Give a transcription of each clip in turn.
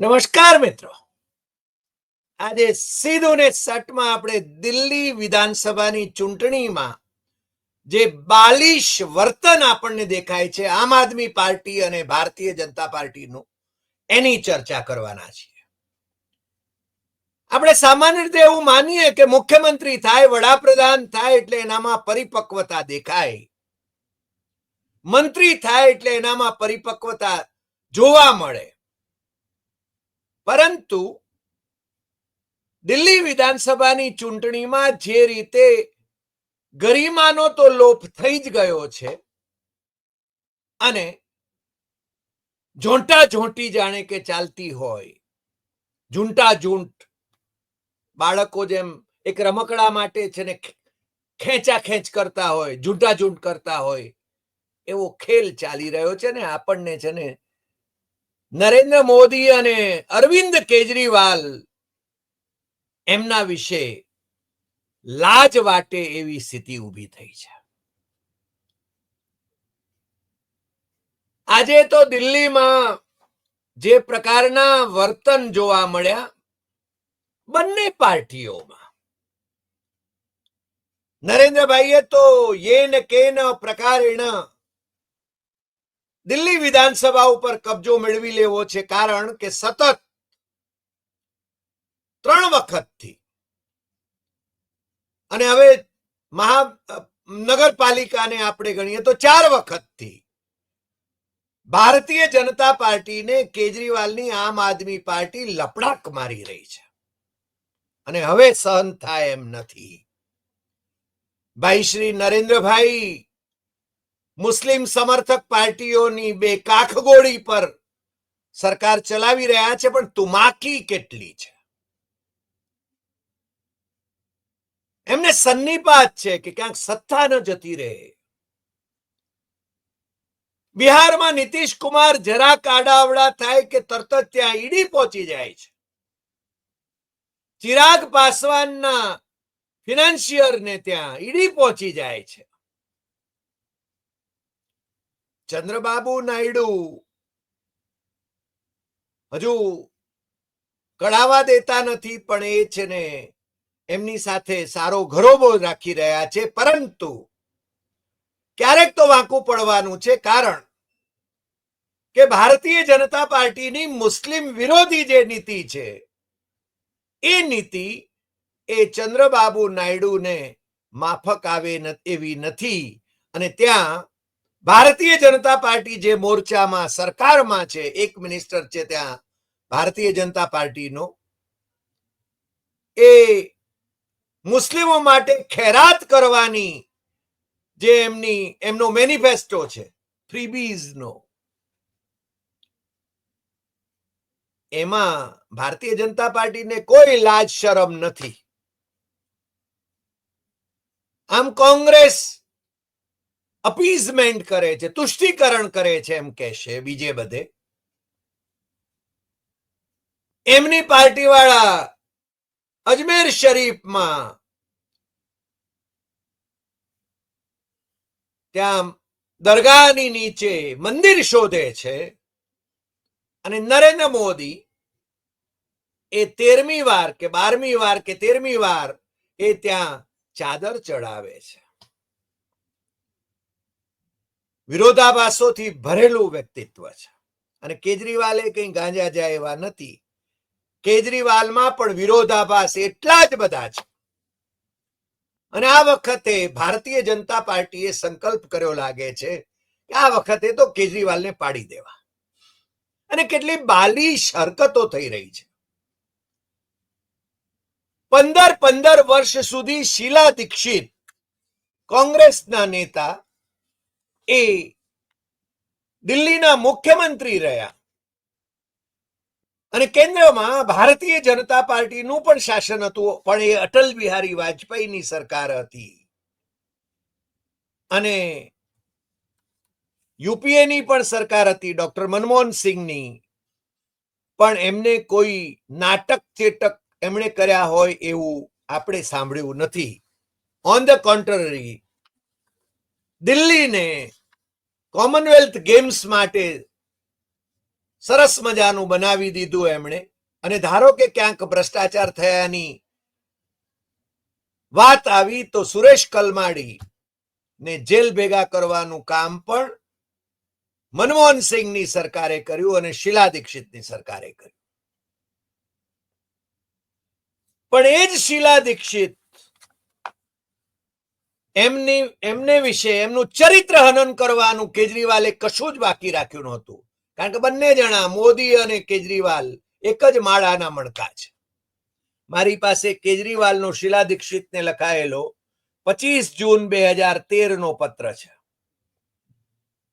નમસ્કાર મિત્રો. આજે સીધું ને સટમાં આપણે દિલ્હી વિધાનસભાની ચૂંટણીમાં જે બાલિશ વર્તન આપણને દેખાય છે, આમ આદમી પાર્ટી અને ભારતીય જનતા પાર્ટીનું, એની ચર્ચા કરવાના છીએ. આપણે સામાન્ય રીતે એવું માનીએ કે મુખ્યમંત્રી થાય, વડાપ્રધાન થાય એટલે એનામાં પરિપક્વતા દેખાય. મંત્રી થાય એટલે એનામાં પરિપક્વતા જોવા મળે. પરંતુ દિલ્હી વિધાનસભાની ચૂંટણીમાં જે રીતે ગરિમાનો તો લોપ થઈ જ ગયો છે અને ઝોંટા ઝોંટી જાણે કે ચાલતી હોય, ઝૂંટા ઝૂંટ બાળકો જેમ એક રમકડા માટે છે ને ખેંચા ખેંચ કરતા હોય, ઝૂંટા ઝૂંટ કરતા હોય, એવો ખેલ ચાલી રહ્યો છે ને આપણને છે ને નરેન્દ્ર મોદી અને અરવિંદ કેજરીવાલ એમના વિશે લાજ વાટે એવી સ્થિતિ ઊભી થઈ છે. આજે તો દિલ્હીમાં જે પ્રકારના વર્તન જોવા મળ્યા બંને પાર્ટીઓમાં. નરેન્દ્રભાઈએ તો યેન કેન પ્રકારેણ દિલ્હી વિધાનસભા ઉપર કબજો મેળવી લેવો છે કારણ કે સતત ત્રણ વખતથી. અને હવે મહા, નગરપાલિકાને આપણે ગણીએ તો ચાર વખતથી. ભારતીય જનતા પાર્ટીને કેજરીવાલની આમ આદમી પાર્ટી લપડાક મારી રહી છે. અને હવે સહન થાય એમ નથી. ભાઈ શ્રી નરેન્દ્રભાઈ મુસ્લિમ સમર્થક પાર્ટીઓની બે કાખગોળી પર સરકાર ચલાવી રહ્યા છે, પણ તુમાકી કેટલી છે? એમને સન્નિપાત છે કે ક્યાંક સત્તા ન જતી રહે. બિહારમાં નીતિશ કુમાર જરા કાડાવડા થાય કે તરત જ ત્યાં ઈડી પહોંચી જાય છે. ચિરાગ પાસવાનના ફિનાન્શિયરને ત્યાં ઈડી પહોંચી જાય છે. ચંદ્રબાબુ નાયડુ. હજુ કઢાવા દેતા નથી, પણ એ છે ને એમની સાથે સારો ઘરોબો રાખી રહ્યા છે. પરંતુ ક્યારેક તો વાંકું પડવાનું છે, કારણ કે ભારતીય જનતા પાર્ટીની મુસ્લિમ વિરોધી જે નીતિ છે, એ નીતિ એ ચંદ્રબાબુ નાયડુને માફક આવે એવી નથી. અને ત્યાં ભારતીય જનતા પાર્ટી જે મોરચામાં, સરકારમાં છે, એક મિનિસ્ટર છે ત્યાં, ભારતીય જનતા પાર્ટીનો, એ મુસ્લિમો માટે ખેરાત કરવાની જે એમની, એમનો મેનિફેસ્ટો છે ફ્રીબીઝનો એમાં ભારતીય જનતા પાર્ટીને કોઈ લાજ શરમ નથી. આમ કોંગ્રેસ અપીઝમેન્ટ કરે છે, તુષ્ટિકરણ કરે છે એમ કહેશે બીજે બધે. એમની પાર્ટીવાળા અજમેર શરીફમાં ત્યાં દરગાહની નીચે મંદિર શોધે છે અને નરેન્દ્ર મોદી એ તેરમી વાર કે બારમી વાર કે તેરમી વાર એ ત્યાં ચાદર ચડાવે છે. વિરોધાભાસોથી ભરેલું વ્યક્તિત્વ છે. અને કેજરીવાલે કંઈ ગાંજા જાય એવા નથી, કેજરીવાલમાં પણ વિરોધાભાસ એટલા જ બધા છે. અને આ વખતે ભારતીય જનતા પાર્ટીએ સંકલ્પ કર્યો લાગે છે કે આ વખતે તો કેજરીવાલને પાડી દેવા. અને કેટલી બાલિશ હરકતો થઈ રહી છે. પંદર પંદર વર્ષ સુધી શીલા દીક્ષિત કોંગ્રેસના નેતા એ દિલ્હીના મુખ્યમંત્રી રહ્યા. અને કેન્દ્રમાં ભારતીય જનતા પાર્ટીનું પણ શાસન હતું, પણ એ અટલ બિહારી વાજપેયીની સરકાર હતી. અને યુપીએની પણ સરકાર હતી, ડોક્ટર મનમોહન સિંહની. પણ એમને કોઈ નાટક ચેટક એમણે કર્યા હોય એવું આપણે સાંભળ્યું નથી. ઓન ધ કોન્ટ્રરી દિલ્હીને કોમનવેલ્થ ગેમ્સ માટે સરસ મજાનું બનાવી દીધું એમણે. અને ધારો કે ક્યાંક ભ્રષ્ટાચાર થયાની વાત આવી, તો સુરેશ કલમાડી ને જેલ ભેગા કરવાનું કામ પણ મનમોહન સિંહની સરકારે કર્યું અને શીલા દીક્ષિતની સરકારે કર્યું. પણ એ જ શીલા દીક્ષિત એમની એમને વિશે એમનું ચરિત્ર હનન કરવાનું કેજરીવાલે કશું જ બાકી રાખ્યું નહોતું કારણ કે બંને જણા મોદી અને કેજરીવાલ એક જ માળાના મણકા છે મારી પાસે કેજરીવાલનો શીલા દીક્ષિતને લખાયેલો પચીસ જૂન બે હજાર તેર નો પત્ર છે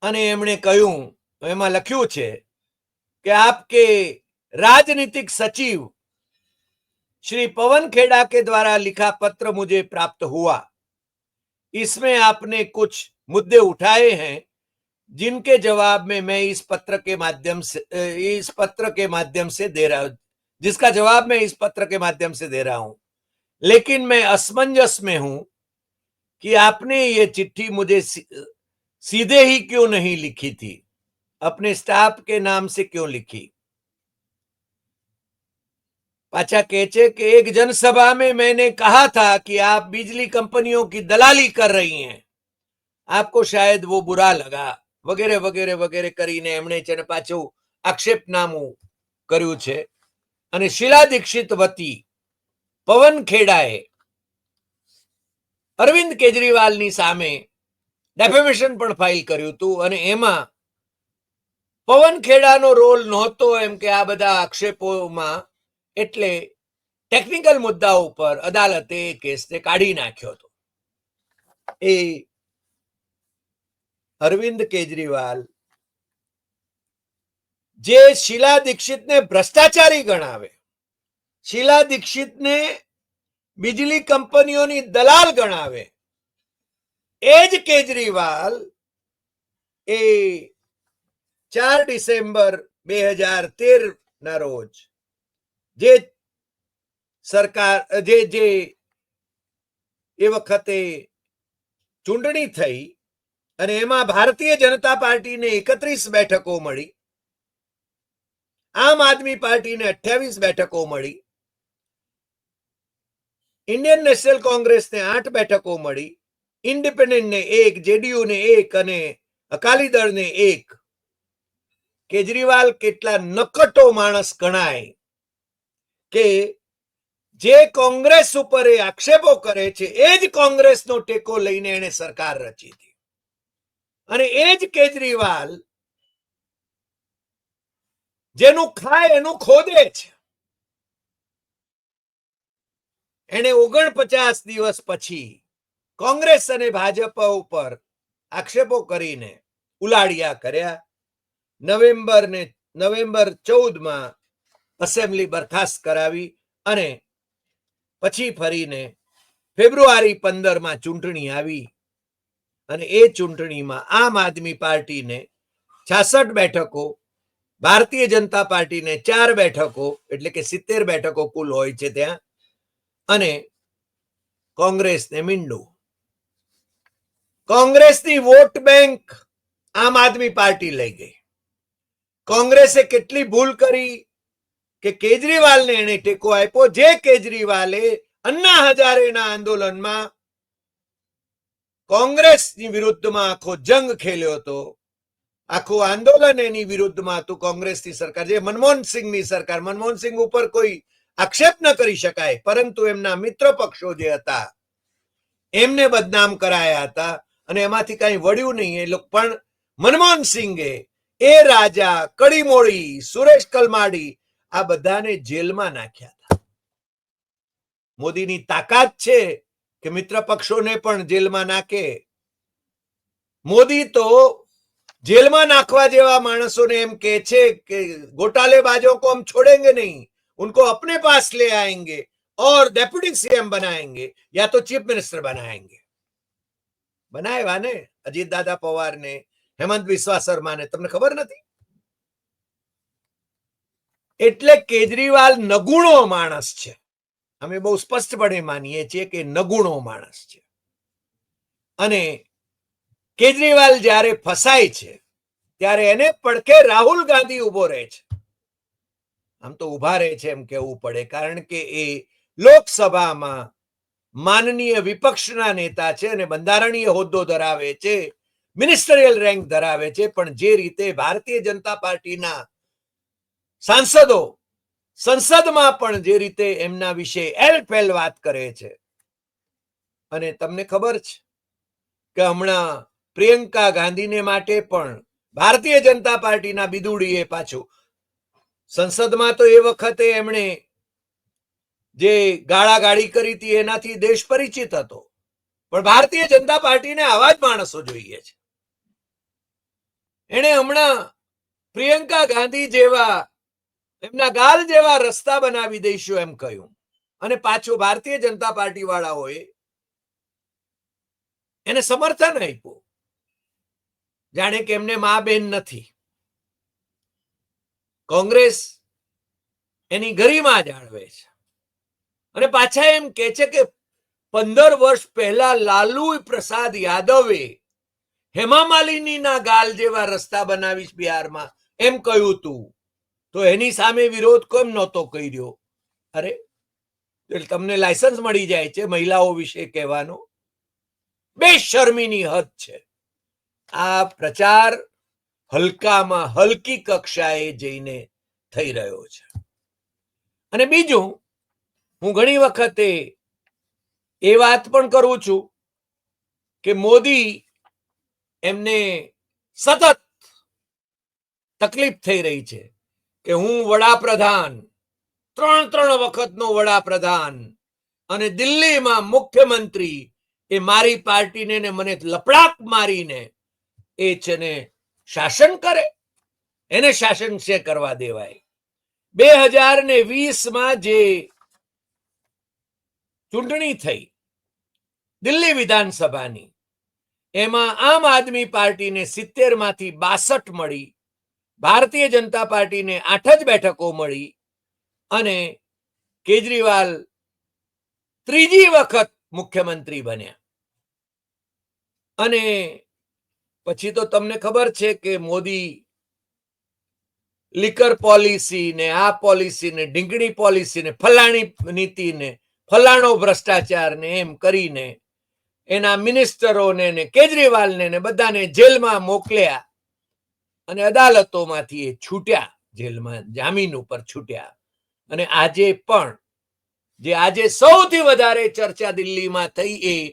અને એમણે કહ્યું એમાં લખ્યું છે કે આપકે राजनीतिक सचिव श्री पवन खेड़ा के द्वारा लिखा पत्र मुझे प्राप्त हुआ इसमें आपने कुछ मुद्दे उठाए हैं, जिनके जवाब में मैं इस पत्र के माध्यम से इस पत्र के माध्यम से दे रहा जिसका जवाब मैं इस पत्र के माध्यम से दे रहा हूँ। लेकिन मैं असमंजस में हूँ कि आपने ये चिट्ठी मुझे सीधे ही क्यों नहीं लिखी थी? अपने स्टाफ के नाम से क्यों लिखी? पाचा कहचे कि एक जनसभा में मैंने कहा था कि आप बिजली कंपनियों की दलाली कर रही हैं आपको शायद वो बुरा लगा વગેરે વગેરે વગેરે કરીને એમણે છે ને પાછું આક્ષેપનામું કર્યું છે અને શીલા દીક્ષિત વતી પવન ખેડાએ અરવિંદ કેજરીવાલની સામે ડેફેમેશન પણ ફાઇલ કર્યું હતું અને એમાં પવન ખેડાનો રોલ નહોતો એમ કે આ બધા આક્ષેપોમાં એટલે ટેકનિકલ મુદ્દા ઉપર અદાલતે કેસને કાઢી નાખ્યો હતો. એ અરવિંદ કેજરીવાલ જે શીલા દીક્ષિતને ભ્રષ્ટાચારી ગણાવે, શીલા દીક્ષિતને બીજલી કંપનીઓની દલાલ ગણાવે, એ જ કેજરીવાલ એ ચાર ડિસેમ્બર બે હજાર તેર ના રોજ જે સરકાર, જે જે એ વખતે ચૂંટણી થઈ અને એમાં ભારતીય જનતા પાર્ટીને એકત્રીસ બેઠકો મળી, આમ આદમી પાર્ટીને અઠ્યાવીસ બેઠકો મળી, ઇન્ડિયન નેશનલ કોંગ્રેસને આઠ બેઠકો મળી, ઇન્ડિપેન્ડન્ટને એક, જેડીયુને એક અને અકાલી દળને એક. કેજરીવાલ કેટલા નકટો માણસ ગણાય. કે જે કોંગ્રેસ ઉપર એ આક્ષેપો કરે છે એ જ કોંગ્રેસનો ટેકો લઈને એને સરકાર રચી હતી. અને એ જ કેજરીવાલ જેનું ખાય એનું ખોદે છે. એને ઓગણપચાસ દિવસ પછી કોંગ્રેસ અને ભાજપ ઉપર આક્ષેપો કરીને ઉલાડિયા કર્યા. નવેમ્બર ને નવેમ્બર ચૌદમાં એસેમ્બલી બરખાસ્ત કરાવી અને પછી ફરીને ફેબ્રુઆરી પંદરમાં ચૂંટણી આવી અને એ ચૂંટણીમાં આમ આદમી પાર્ટીને છાસઠ બેઠકો, ભારતીય જનતા પાર્ટીને ચાર બેઠકો, એટલે કે સિત્તેર બેઠકો કુલ હોય છે ત્યાં, અને કોંગ્રેસને મીંડું. કોંગ્રેસની વોટ બેંક આમ આદમી પાર્ટી લઈ ગઈ. કોંગ્રેસે કેટલી ભૂલ કરી? કે કેજરીવાલને એને ટેકો આપ્યો, જે કેજરીવાલે અન્ના હજારેના આંદોલનમાં કોંગ્રેસની વિરુદ્ધમાં આખો જંગ ખેલ્યો હતો. આખું આંદોલન એની વિરુદ્ધમાં હતું કોંગ્રેસની સરકાર, જે મનમોહન સિંહની સરકાર. મનમોહન સિંહ ઉપર કોઈ આક્ષેપ ન કરી શકાય, પરંતુ એમના મિત્ર પક્ષો જે હતા, એમને બદનામ કરાયા હતા અને એમાંથી કઈ વળ્યું નહીં. એ લોકો, પણ મનમોહન સિંહે એ રાજા કડીમોળી, સુરેશ કલમાડી આ બધાને જેલમાં નાખ્યા હતા મોદીની તાકાત છે કે મિત્ર પક્ષોને પણ જેલમાં નાખે મોદી તો જેલમાં નાખવા જેવા માણસોને એમ કે છે કે घोटालेबाजों को हम छोड़ेंगे नहीं उनको अपने पास ले आएंगे और डेप्यूटी सीएम बनाएंगे या तो चीफ मिनिस्टर बनाएंगे બનાવ્યા ને અજીત દાદા પવાર ને હેમંત વિશ્વા શર્મા ને તમને ખબર નથી એટલે કેજરીવાલ નગુણો માણસ છે. અમે બહુ સ્પષ્ટપણે માનીએ છીએ કે નગુણો માણસ છે. અને કેજરીવાલ જ્યારે ફસાય છે, ત્યારે એને પડખે રાહુલ ગાંધી ઊભો રહે છે. આમ તો ઊભા રહે છે એમ કેવું પડે, કારણ કે એ લોકસભામાં માનનીય વિપક્ષના નેતા છે અને બંધારણીય હોદ્દો ધરાવે છે, મિનિસ્ટરિયલ રેન્ક ધરાવે છે, પણ જે રીતે ભારતીય જનતા પાર્ટીના સાંસદો સંસદમાં પણ જે રીતે એમના વિશે એલફેલ વાત કરે છે. અને તમને ખબર છે કે હમણાં પ્રિયંકા ગાંધીને માટે પણ ભારતીય જનતા પાર્ટીના બિદુડીએ પાછું સંસદમાં તો એ વખતે એમણે જે ગાળાગાળી કરી હતી એનાથી દેશ પરિચિત હતો. પણ ભારતીય જનતા પાર્ટીને આવા જ માણસો જોઈએ છે. એણે હમણાં પ્રિયંકા ગાંધી જેવા એમના ગાલ જેવા રસ્તા બનાવી દઈશું એમ કહ્યું. અને પાછું ભારતીય જનતા પાર્ટી વાળાઓએ એને સમર્થન આપ્યું. જાણે કે એમને મા બેન નથી. કોંગ્રેસ એની ગરિમા જાળવે છે. અને પાછા એમ કે છે કે પંદર વર્ષ પહેલા લાલુ પ્રસાદ યાદવે હેમા માલિનીના ગાલ જેવા રસ્તા બનાવીશ બિહારમાં. એમ કહ્યું હતું તો એની સામે વિરોધ કેમ નહોતો કર્યો? અરે તમને લાયસન્સ મળી જાય છે મહિલાઓ વિશે કહેવાનો? બેશર્મીની હદ છે. આ પ્રચાર હલકામાં હલકી કક્ષાએ જઈને થઈ રહ્યો છે. અને બીજું, હું ઘણી વખતે એ વાત પણ કરું છું કે મોદી એમને સતત તકલીફ થઈ રહી છે. કે હું વડાપ્રધાન. ત્રણ ત્રણ વખતનો વડાપ્રધાન. અને દિલ્હીમાં મુખ્યમંત્રી એ મારી પાર્ટીને ને મને લપડાક મારીને એ છે ને શાસન કરે. એને શાસન છે કરવા દેવાય. બે હજાર ને વીસમાં જે ચૂંટણી થઈ, દિલ્હી વિધાનસભાની, એમાં આમ આદમી પાર્ટીને સિત્તેરમાંથી બાસઠ મળી ભારતીય જનતા પાર્ટીને આઠ જ બેઠકો મળી અને કેજરીવાલ ત્રીજી વખત મુખ્યમંત્રી બન્યા. અને પછી તો તમને ખબર છે કે મોદી લિકર પોલિસી ને આ પોલિસી ને ઢીંગણી પોલિસી ને ફલાણી નીતિ ને ફલાણો ભ્રષ્ટાચાર ને એમ કરીને એના મિનિસ્ટરોને ને કેજરીવાલને ને બધાને જેલમાં મોકલ્યા. અને અદાલતોમાંથી એ છૂટ્યા, જેલમાં, જામીન ઉપર છૂટ્યા. અને આજે પણ, જે આજે સૌથી વધારે ચર્ચા દિલ્હીમાં થઈ એ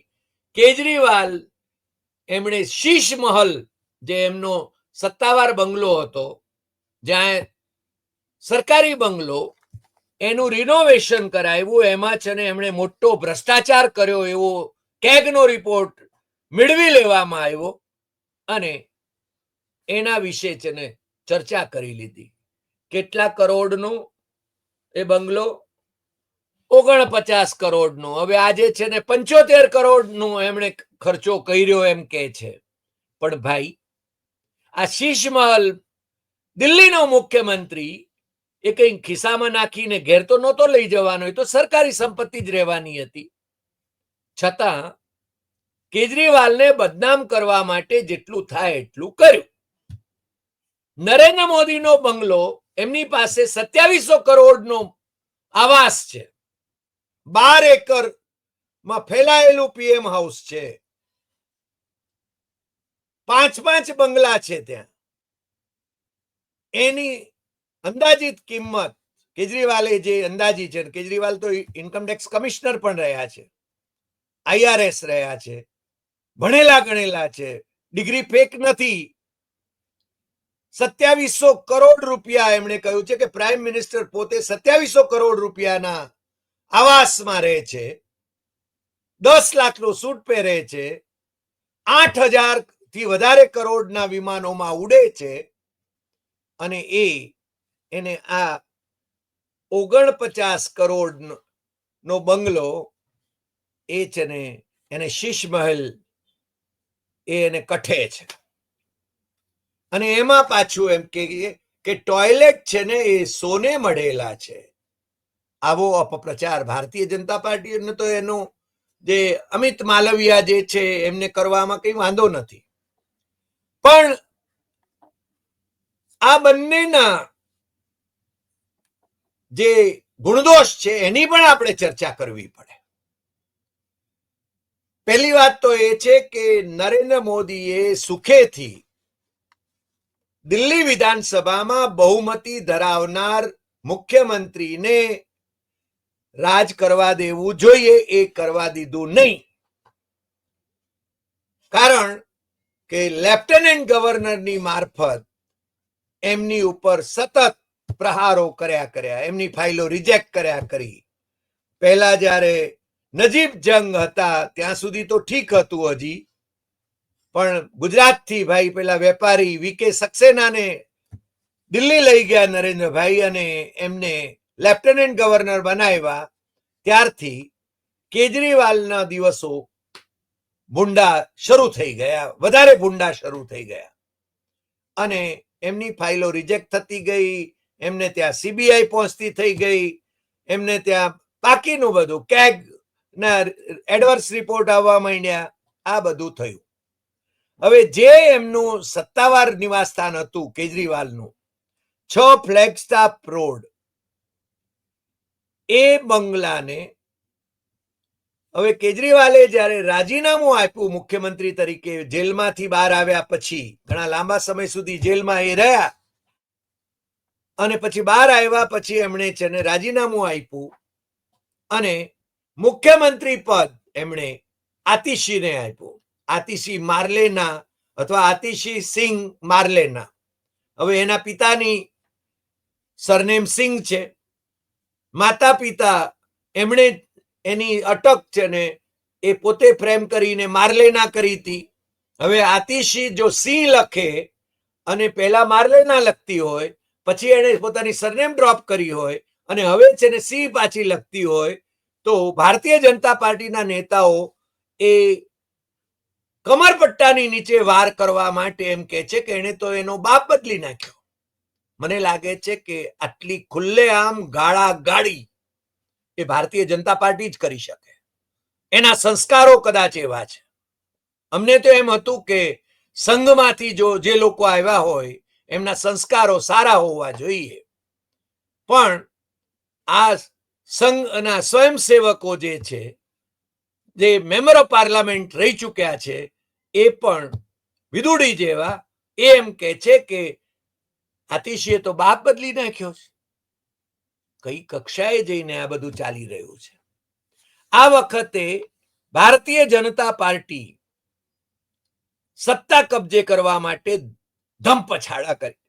કેજરીવાલ, એમણે શીશ મહલ, જે એમનો સત્તાવાર બંગલો હતો, જ્યાં સરકારી બંગલો, એનું રિનોવેશન કરાવ્યું, એમાં છે ને એમણે મોટો ભ્રષ્ટાચાર કર્યો એવો, કેગનો રિપોર્ટ મેળવી લેવામાં આવ્યો. અને એના વિશે છે ને ચર્ચા કરી લીધી. કેટલા કરોડનો એ બંગલો? ઓગણપચાસ કરોડનો. હવે આજે છે ને પંચોતેર કરોડનો એમણે ખર્ચો કર્યો એમ કે છે. પણ ભાઈ, આ શીશ મહલ દિલ્હીનો મુખ્યમંત્રી એ કઈ ખિસ્સામાં નાખીને ઘેર તો નહોતો લઈ જવાનો, એ તો સરકારી સંપત્તિ જ રહેવાની હતી. છતાં કેજરીવાલને બદનામ કરવા માટે જેટલું થાય એટલું કર્યું. નરેન્દ્ર મોદીનો બંગલો એમની પાસે સત્યાવીસો કરોડનો આવાસ છે. બાર એકરમાં ફેલાયેલું પીએમ હાઉસ છે. પાંચ પાંચ બંગલા છે ત્યાં. એની અંદાજિત કિંમત કેજરીવાલે જે અંદાજી છે, કેજરીવાલ તો ઇન્કમટેક્સ કમિશનર પણ રહ્યા છે. આઈઆરએસ રહ્યા છે. ભણેલા ગણેલા છે. ડિગ્રી ફેક નથી. સત્યાવીસો કરોડ રૂપિયા એમણે કહ્યું છે કે પ્રાઇમ મિનિસ્ટર પોતે સત્યાવીસો કરોડ રૂપિયાના આવાસમાં રહે છે. દસ લાખનો સૂટ પહેરે છે. આઠ હજારથી વધારે કરોડના વિમાનોમાં ઉડે છે. અને એ એને આ ઓગણપચાસ કરોડ નો બંગલો એ છે ને એને શીશ મહેલ એ એને કઠે છે. અને એમાં પાછું એમ કે કે ટોયલેટ છે ને એ સોને મળેલા છે. આવો અપપ્રચાર. ભારતીય જનતા પાર્ટીને તો એનો જે અમિત માલવિયા જે છે એમને કરવામાં કઈ વાંધો નથી. પણ આ બંનેના જે ગુણદોષ છે એની પણ આપણે ચર્ચા કરવી પડે. પહેલી વાત તો એ છે કે નરેન્દ્ર મોદીએ સુખેથી દિલ્હી વિધાનસભામાં બહુમતી ધરાવનાર મુખ્યમંત્રીને રાજ કરવા દેવું જોઈએ, એ કરવા દીધું નહીં. કારણ કે લેફ્ટનન્ટ ગવર્નરની મારફત એમની ઉપર સતત પ્રહારો કર્યા કર્યા, એમની ફાઇલો રિજેક્ટ કર્યા કરી. પહેલા જ્યારે નજીબ જંગ હતા, ત્યાં સુધી તો ઠીક હતું હજી. પણ ગુજરાતથી ભાઈ પેલા વેપારી વીકે સક્સેનાને દિલ્હી લઈ ગયા નરેન્દ્રભાઈ અને એમને લેફ્ટનન્ટ ગવર્નર બનાવ્યા. ત્યારથી કેજરીવાલના દિવસો ભૂંડા શરૂ થઈ ગયા, વધારે ભૂંડા શરૂ થઈ ગયા. અને એમની ફાઇલો રિજેક્ટ થતી ગઈ, એમને ત્યાં સીબીઆઈ પહોંચતી થઈ ગઈ, એમને ત્યાં બાકીનું બધું કેગ ના એડવર્સ રિપોર્ટ આવવા માંડ્યા, આ બધું થયું. હવે જે એમનું સત્તાવાર નિવાસસ્થાન હતું કેજરીવાલનું, છ ફ્લેગસ્ટાફ રોડ એ બંગલાને હવે કેજરીવાલે જ્યારે રાજીનામું આપ્યું મુખ્યમંત્રી તરીકે જેલમાંથી બહાર આવ્યા પછી, ઘણા લાંબા સમય સુધી જેલમાં એ રહ્યા, અને પછી બહાર આવ્યા પછી એમણે છે ને રાજીનામું આપ્યું અને મુખ્યમંત્રી પદ એમણે આતિશીને આપ્યું. આતિશી માર્લેના અથવા આતિશી સિંહ માર્લેના. હવે એના પિતાની સરનેમ સિંહ છે. માતા પિતા એમણે એની અટક છે ને એ પોતે પ્રેમ કરીને માર્લેના કરી હતી. હવે આતિશી જો સિંહ લખે અને પહેલા માર્લેના લખતી હોય, પછી એણે પોતાની સરનેમ ડ્રોપ કરી હોય અને હવે છે ને સિંહ પાછી લખતી હોય, તો ભારતીય જનતા પાર્ટીના નેતાઓ એ કમરપટ્ટાની નીચે વાર કરવા માટે એમ કે છે કે એણે તો એનો બાપ બદલી નાખ્યો. મને લાગે છે કે આટલી ખુલ્લેઆમ ગાળા ગાળી એ ભારતીય જનતા પાર્ટી જ કરી શકે. એના સંસ્કારો કદાચ એવા છે. અમને તો એમ હતું કે સંઘમાંથી જો જે લોકો આવ્યા હોય, એમના સંસ્કારો સારા હોવા જોઈએ. પણ આ સંઘના સ્વયંસેવકો જે છે, જે મેમ્બર ઓફ પાર્લામેન્ટ રહી ચૂક્યા છે એ પણ વિદુડી જેવા એમ કે છે કે અતિશય તો બાપ બદલી નાખ્યો છે. કઈ કક્ષાએ જઈને આ બધું ચાલી રહ્યું છે. આ વખતે ભારતીય જનતા પાર્ટી સત્તા કબજે કરવા માટે ધમપછાડા કરી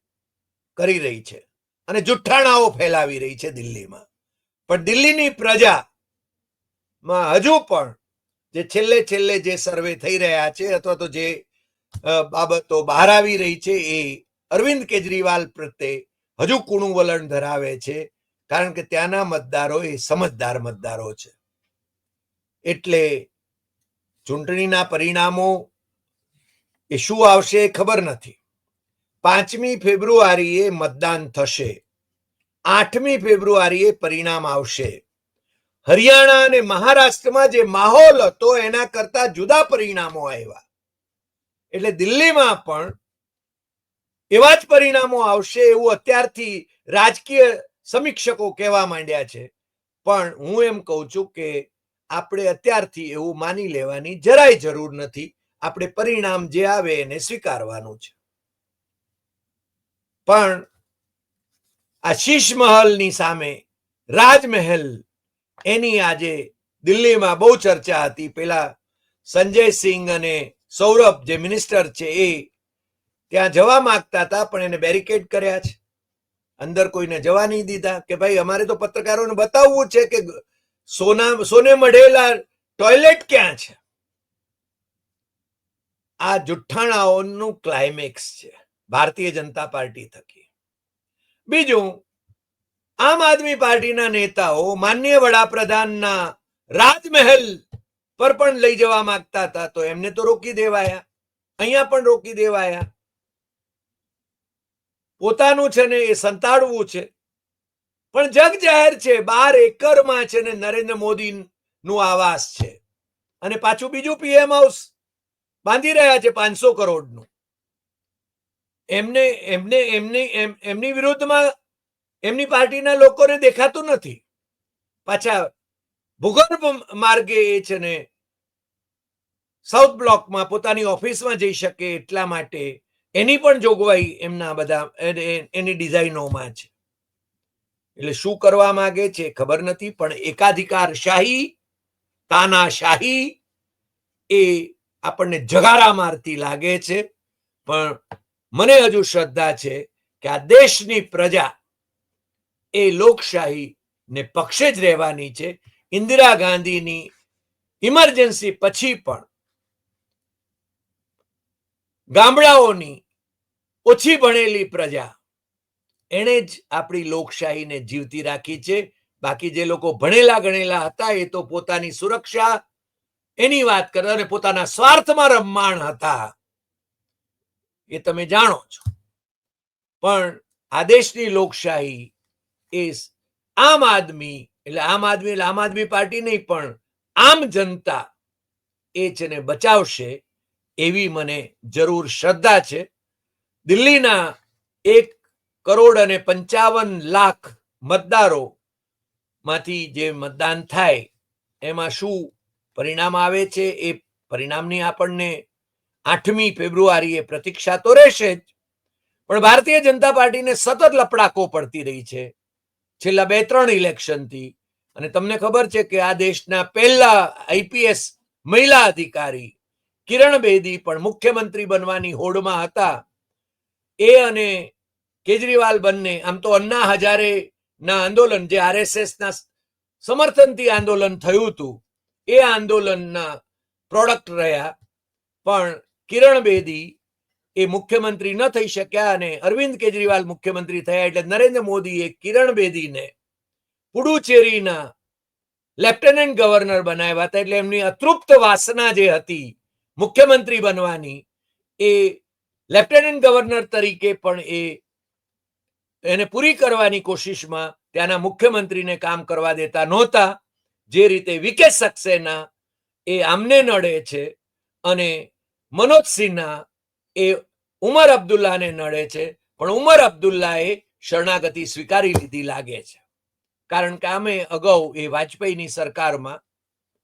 કરી રહી છે અને જુઠ્ઠાણાઓ ફેલાવી રહી છે દિલ્હીમાં. પણ દિલ્હીની પ્રજા માં હજુ પણ જે છેલ્લે છેલ્લે જે સર્વે થઈ રહ્યા છે અથવા તો જે બાબતો બહાર આવી રહી છે એ અરવિંદ કેજરીવાલ પ્રત્યે હજુ કૂણું વલણ ધરાવે છે કારણ કે ત્યાંના મતદારો એ સમજદાર મતદારો છે. એટલે ચૂંટણીના પરિણામો એ શું આવશે ખબર નથી. પાંચમી ફેબ્રુઆરીએ મતદાન થશે. આઠમી ફેબ્રુઆરીએ પરિણામ આવશે. હરિયાણા અને મહારાષ્ટ્રમાં જે માહોલ હતો, એના કરતા જુદા પરિણામો આવ્યા. એટલે દિલ્હીમાં પણ એવા જ પરિણામો આવશે એવું અત્યારથી રાજકીય સમીક્ષકો કહેવા માંડ્યા છે. પણ હું એમ કહું છું કે આપણે અત્યારથી એવું માની લેવાની જરાય જરૂર નથી. આપણે પરિણામ જે આવે એને સ્વીકારવાનું છે. પણ આ શીશ મહલની સામે રાજમહેલ એની આજે દિલ્હીમાં બહુ ચર્ચા હતી. પેલા સંજય સિંહ અને સૌરભ જે મિનિસ્ટર છે એ ત્યાં જવા માંગતા હતા, પણ એને બેરિકેડ કર્યા છે. અંદર કોઈને જવા નહીં દીધા કે ભાઈ, અમારે તો પત્રકારોને બતાવવું છે કે સોના, સોને મઢેલા ટોયલેટ ક્યાં છે? આ જુઠ્ઠાણાઓનું ક્લાઇમેક્સ છે. ભારતીય જનતા પાર્ટી થકી. બીજું આમ આદમી પાર્ટીના નેતાઓ માન્ય વડાપ્રધાનના રાજમહેલ પર પણ લઈ જવા માંગતા હતા, તો એમને તો રોકી દેવાયા. અહીંયા પણ રોકી દેવાયા. પોતાનું છે ને એ સંતાડવું છે. પણ જગ જાહેર છે, બાર એકરમાં છે ને નરેન્દ્ર મોદી નું આવાસ છે. અને પાછું બીજું પીએમ હાઉસ બાંધી રહ્યા છે પાંચસો કરોડનું. એમને એમને, એમની, એમ- એમની વિરુદ્ધમાં એમની પાર્ટીના લોકોને દેખાતું નથી. પાછા ભૂગર્ભ માર્ગે એ છે ને સાઉથ બ્લોકમાં પોતાની ઓફિસમાં જઈ શકે એટલા માટે એની પણ જોગવાઈ એમના બધા એની ડિઝાઇનોમાં છે. એટલે શું કરવા માંગે છે ખબર નથી, પણ એકાધિકાર શાહી, તાનાશાહી એ આપણને જગારા મારતી લાગે છે. પણ મને હજુ શ્રદ્ધા છે કે આ દેશની પ્રજા એ લોકશાહી પક્ષે જ રહેવાની છે. ઇન્દિરા ગાંધીની ઇમરજન્સી પછી પણ ગામડાઓની ઓછી ભણેલી પ્રજા એણે જ આપણી લોકશાહીને જીવતી રાખી છે. બાકી જે લોકો ભણેલા ગણેલા હતા એ તો પોતાની સુરક્ષા, એની વાત કરે અને પોતાના સ્વાર્થમાં રમમાણ હતા. એ તમે જાણો છો. પણ આ દેશની લોકશાહી એ આમ આદમી, એટલે આમ આદમી એટલે આમ આદમી પાર્ટી નહીં, પણ આમ જનતા એ છે બચાવશે એવી મને જરૂર શ્રદ્ધા છે. દિલ્હીના એક કરોડ અને પંચાવન લાખ મતદારો માંથી જે મતદાન થાય, એમાં શું પરિણામ આવે છે? એ પરિણામની આપણને આઠમી ફેબ્રુઆરીએ પ્રતીક્ષા તો રહેશે જ. પણ ભારતીય જનતા પાર્ટીને સતત લપડાકો પડતી રહી છે. છેલ્લા બે ત્રણ ઇલેક્શનથી. અને તમને ખબર છે કે આ દેશના પહેલા આઈપીએસ મહિલા અધિકારી કિરણ બેદી પણ મુખ્યમંત્રી બનવાની હોડમાં હતા. એ અને કેજરીવાલ બંને, આમ તો અન્ના હજારે ના આંદોલન, જે આરએસએસ ના સમર્થનથી આંદોલન થયું હતું, એ આંદોલનના પ્રોડક્ટ રહ્યા. પણ કિરણ બેદી એ મુખ્યમંત્રી ન થઈ શક્યા અને અરવિંદ કેજરીવાલ મુખ્યમંત્રી થયા એટલે નરેન્દ્ર મોદીએ કિરણ બેદીને પુડુચેરીના લેફ્ટનન્ટ ગવર્નર બનાવ્યા હતા એટલે એમની અતૃપ્ત વાસના જે હતી મુખ્યમંત્રી બનવાની એ લેફ્ટનન્ટ ગવર્નર તરીકે પણ એ એને પૂરી કરવાની કોશિશમાં ત્યાંના મુખ્યમંત્રીને કામ કરવા દેતા નહોતા, જે રીતે વિકે સક્સેના એ આમને નડે છે અને મનોજ સિન્હા એ ઉમર અબ્દુલ્લાને નડે છે, પણ ઉમર અબ્દુલ્લાએ શરણાગતિ સ્વીકારી લીધી લાગે છે. કારણ કે આમે અગાઉ એ વાજપેયીની સરકારમાં,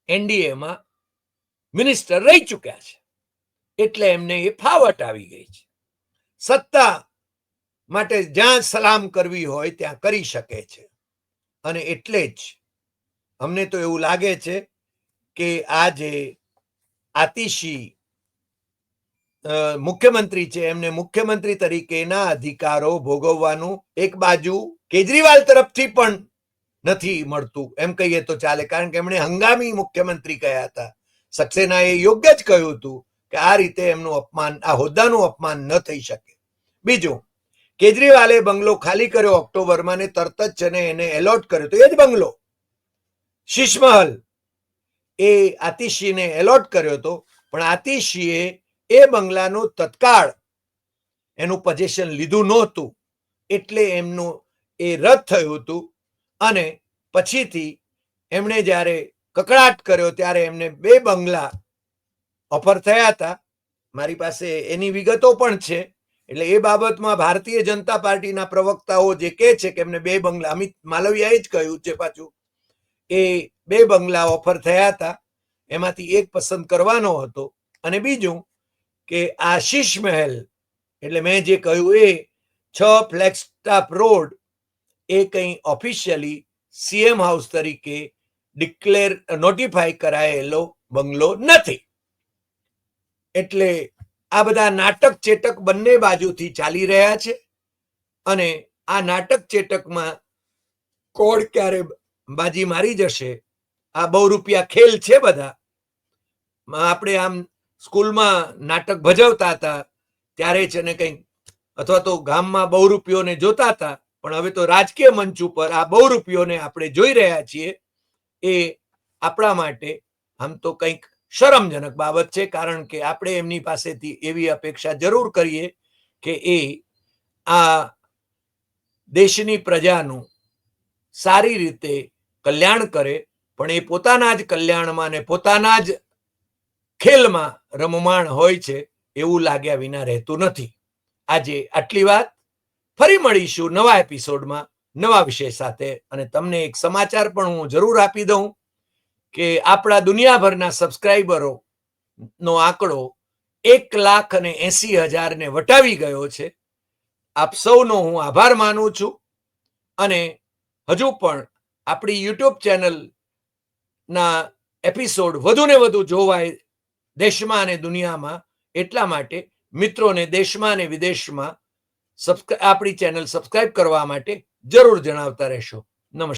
એનડીએમાં મિનિસ્ટર રહી ચૂક્યા છે. એટલે એમને એ ફાવટ આવી ગઈ છે. સત્તા માટે જ્યાં સલામ કરવી હોય ત્યાં કરી શકે છે. અને એટલે જ અમને તો એવું લાગે છે કે આ જે આતિશી મુખ્યમંત્રી છે. એમને મુખ્યમંત્રી તરીકેના અધિકારો ભોગવવાનું એક બાજુ કેજરીવાલ તરફથી પણ નથી મળતું. એમ કહીએ તો ચાલે. કારણ કે એમણે હંગામી મુખ્યમંત્રી કહ્યા હતા. સક્સેનાએ યોગ્ય જ કહ્યું હતું કે આ રીતે એમનું અપમાન, આ હોદ્દાનું અપમાન ન થઈ શકે. બીજું, કેજરીવાલે બંગલો ખાલી કર્યો ઓક્ટોબરમાં ને તરત જ છે ને એને એલોટ કર્યો તો એ જ બંગલો. શીશમહલ એ આતિશીને એલોટ કર્યો હતો પણ આતિશીએ એ બંગલાનું તત્કાળ એનું પજેશન લીધું નહોતું. એટલે એમનું એ રદ થયું હતું અને પછીથી એમણે જ્યારે કકડાટ કર્યો ત્યારે એમને બે બંગલા ઓફર થયા હતા. મારી પાસે એની વિગતો પણ છે. એટલે એ બાબતમાં ભારતીય જનતા પાર્ટીના પ્રવક્તાઓ જે કહે છે કે એમને બે બંગલા, અમિત માલવિયાએ જ કહ્યું છે પાછું, એ બે બંગલા ઓફર થયા હતા. એમાંથી એક પસંદ કરવાનો હતો અને બીજું કે આશીષ મહેલ, એટલે મેં જે કહ્યું એ, છ ફ્લેગસ્ટાફ રોડ એ કંઈ ઓફિશિયલી સીએમ હાઉસ તરીકે ડિક્લેર નોટિફાઈ કરાયેલો બંગલો નથી. એટલે આ બધા નાટક ચેટક બંને બાજુથી ચાલી રહ્યા છે અને આ નાટક ચેટકમાં કોડ ક્યારે બાજી મારી જશે? આ બહુ રૂપિયા ખેલ છે બધા. આપણે આમ સ્કૂલમાં નાટક ભજવતા હતા, ત્યારે છે ને કંઈક, અથવા તો ગામમાં બહુરૂપીઓને જોતા હતા, પણ હવે તો રાજકીય મંચ ઉપર આ બહુરૂપીઓને આપણે જોઈ રહ્યા છીએ, એ આપણા માટે આમ તો કંઈક શરમજનક બાબત છે, કારણ કે આપણે એમની પાસેથી એવી અપેક્ષા જરૂર કરીએ કે એ આ દેશની પ્રજાનું સારી રીતે કલ્યાણ કરે, પણ એ પોતાના જ કલ્યાણમાં ને પોતાના જ ખેલમાં રમમાણ હોય છે એવું લાગ્યા વિના રહેતું નથી. આજે આટલી વાત. ફરી મળીશું નવા એપિસોડમાં, નવા વિષય સાથે. અને તમને એક સમાચાર પણ હું જરૂર આપી દઉં કે આપણા દુનિયાભરના સબસ્ક્રાઈબરો નો આંકડો એક લાખ અને એસી હજારને વટાવી ગયો છે. આપ સૌનો હું આભાર માનું છું. અને હજુ પણ આપણી યુટ્યુબ ચેનલ ના એપિસોડ વધુ ને વધુ જોવાય દેશમાં અને દુનિયામાં એટલા માટે મિત્રોને દેશમાં અને વિદેશમાં આપણી ચેનલ સબસ્ક્રાઇબ કરવા માટે જરૂર જણાવતા રહેશો. નમસ્કાર.